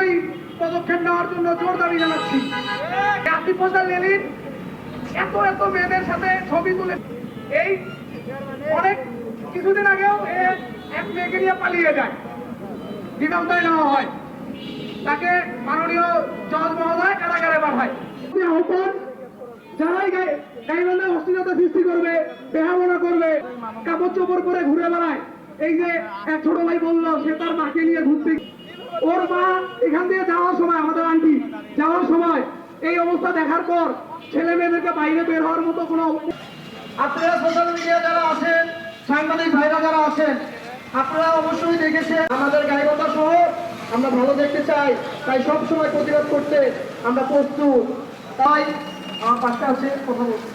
দ্রুতই পদক্ষেপ নেওয়ার জন্য জোর দাবি জানাচ্ছি। আসিফ হোসেন লেলিন এত এত মেয়েদের সাথে ছবি তুলে এই অনেক কিছুদিন আগেও এক মেয়েকে নিয়ে পালিয়ে যায়। বিমানতায় নেওয়া হয়। তাকে মাননীয় জজ মহোদয় কারাগারে পাঠায়। করবে কাপড় চোপড় করে ঘুরে বেড়ায়। এই যে এক ছোট ভাই বলল, সে তার মাকে নিয়ে ঘুরতে ওর মা এখান দিয়ে যাওয়ার সময় আমাদের আন্টি যাওয়ার সময় এই অবস্থা দেখার পর ছেলে মেয়েদেরকে বাইরে বের হওয়ার মতো কোনো আপনারা সোশ্যাল মিডিয়া যারা আছেন সাংবাদিক ভাইরা যারা আছেন আপনারা অবশ্যই দেখেছেন আমাদের গাইবান্ধা শহর আমরা ভালো দেখতে চাই তাই সব সময় প্রতিবাদ করতে আমরা প্রস্তুত। তাই আমার পাশে আছে কথা বলছি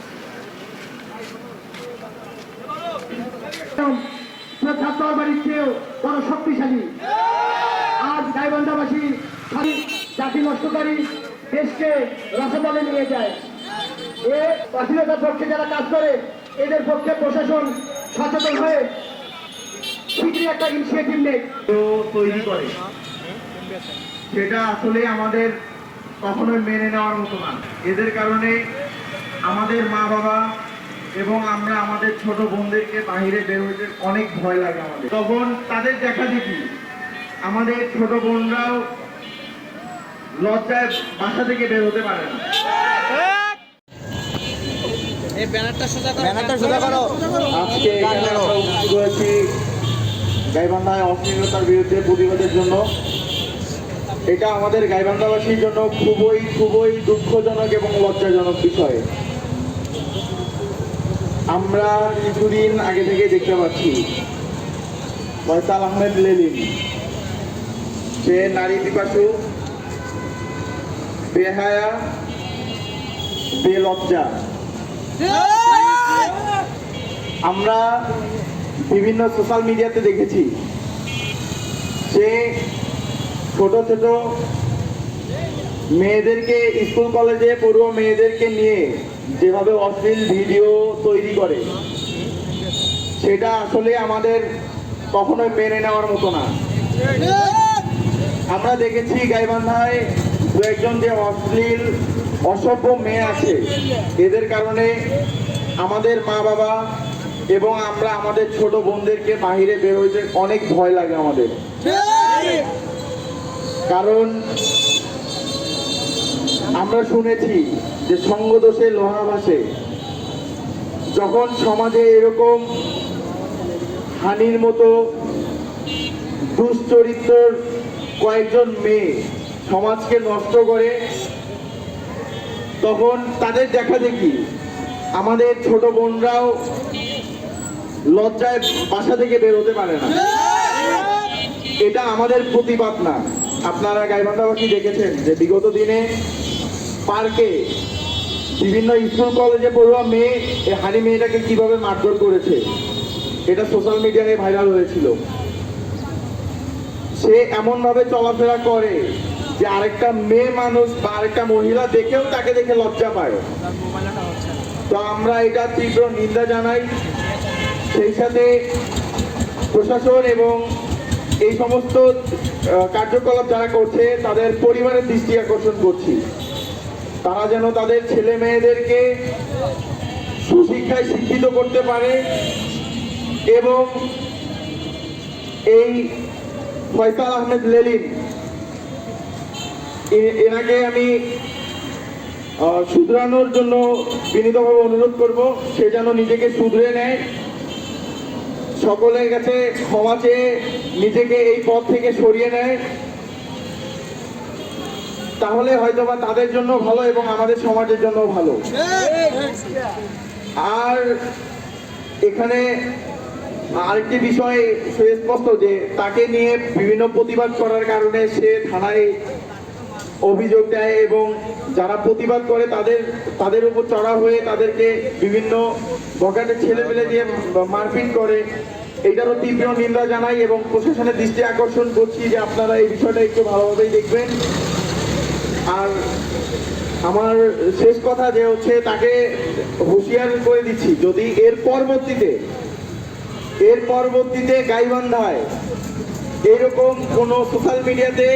ছাত্র বাড়ির চেয়েও বড় শক্তিশালী। গাইবান্ধাবাসী জাতি নষ্টকারী দেশকে রসবলে নিয়ে যায়। এ স্বাধীনতার পক্ষে যারা কাজ করে, এদের পক্ষে প্রশাসন সচেতন হয়ে শীঘ্রই একটা ইনিশিয়েটিভ তৈরি করে। সেটা আসলে আমাদের কখনোই মেনে নেওয়ার মতো না। এদের কারণে আমাদের মা বাবা এবং আমরা আমাদের ছোট বোনদেরকে বাহিরে বের হইতে অনেক ভয় লাগে আমাদের। তখন তাদের দেখা দেখি আমাদের ছোট বোনরাও লজ্জায় বাসা থেকে বের হতে পারে না। এই ব্যানারটা সোজা করো ব্যানারটা আজকে এখানে আমরা উপস্থিত হয়েছি গাইবান্ধায় অশ্লীলতার বিরুদ্ধে প্রতিবাদের জন্য। এটা আমাদের গাইবান্ধাবাসীর জন্য খুবই খুবই দুঃখজনক এবং লজ্জাজনক বিষয়। আমরা কিছুদিন আগে থেকে দেখতে পাচ্ছি। ফয়সাল আহমেদ লেলিন। সে নারী পিপাসু, বেহায়া, বেলজ্জা। আমরা বিভিন্ন সোশ্যাল মিডিয়াতে দেখেছি সে ছোট ছোট মেয়েদেরকে স্কুল কলেজে পড়ুয়া মেয়েদেরকে নিয়ে যেভাবে অশ্লীল ভিডিও তৈরি করে, সেটা আসলে আমাদের কখনোই মেনে নেওয়ার মতো না। আমরা দেখেছি গাইবান্ধায় দু একজন যে অশ্লীল, অসভ্য মেয়ে আছে। এদের কারণে আমাদের মা বাবা এবং আমরা আমাদের ছোট বোনদেরকে বাহিরে বের হইতে অনেক ভয় লাগে আমাদের। কারণ আমরা শুনেছি যে সঙ্গদোষে লোহা ভাসে। যখন সমাজে এরকম হানির মতো দুশ্চরিত্রর কয়েকজন মেয়ে সমাজকে নষ্ট করে তখন তাদের দেখা দেখি আমাদের ছোট বোনরাও লজ্জায় বাসা থেকে বের হতে পারে না। এটা আমাদের প্রতিবাদ না। আপনারা গাইবান্ধাবাসী দেখেছেন যে বিগত দিনে পার্কে বিভিন্ন স্কুল, কলেজে পড়ুয়া মেয়ে এই হানি মেয়েটাকে কীভাবে মারধর করেছে, এটা সোশ্যাল মিডিয়ায় ভাইরাল হয়েছিল। সে এমন ভাবে চলাফেরা করে যে আরেকটা মেয়ে মানুষ বা আরেকটা মহিলা দেখেও তাকে দেখে লজ্জা পায়। তো আমরা এটা তীব্র নিন্দা জানাই। সেই সাথে প্রশাসন এবং এই সমস্ত কার্যকলাপ যারা করছে, তাদের পরিবারের দৃষ্টি আকর্ষণ করছি। তারা যেন তাদের ছেলে মেয়েদেরকে সুশিক্ষায় শিক্ষিত করতে পারে এবং এই ফয়সাল আহমেদ লেলিন। এনাকে আমি শুধরানোর জন্য বিনীতভাবে অনুরোধ করব সে যেন নিজেকে শুধরে নেয়। সকলের কাছে ক্ষমা চেয়ে নিজেকে এই পথ থেকে সরিয়ে নেয়। তাহলে হয়তোবা তাদের জন্য ভালো এবং আমাদের সমাজের জন্য ভালো। আর এখানে আরেকটি বিষয় সুস্পষ্ট যে তাকে নিয়ে বিভিন্ন প্রতিবাদ করার কারণে সে থানায় অভিযোগ দেয় এবং যারা প্রতিবাদ করে তাদের তাদের উপর চড়া হয়ে তাদেরকে বিভিন্ন বকাটে ছেলে পেলে দিয়ে মারপিট করে। এইটারও তীব্র নিন্দা জানাই এবং প্রশাসনের দৃষ্টি আকর্ষণ করছি যে আপনারা এই বিষয়টা একটু ভালোভাবেই দেখবেন। আর আমার শেষ কথা যে হচ্ছে তাকে হুঁশিয়ার করে দিচ্ছি, যদি এর পরবর্তীতে এর পরবর্তীতে গাইবান্ধায়। এরকম কোনো সোশ্যাল মিডিয়াতে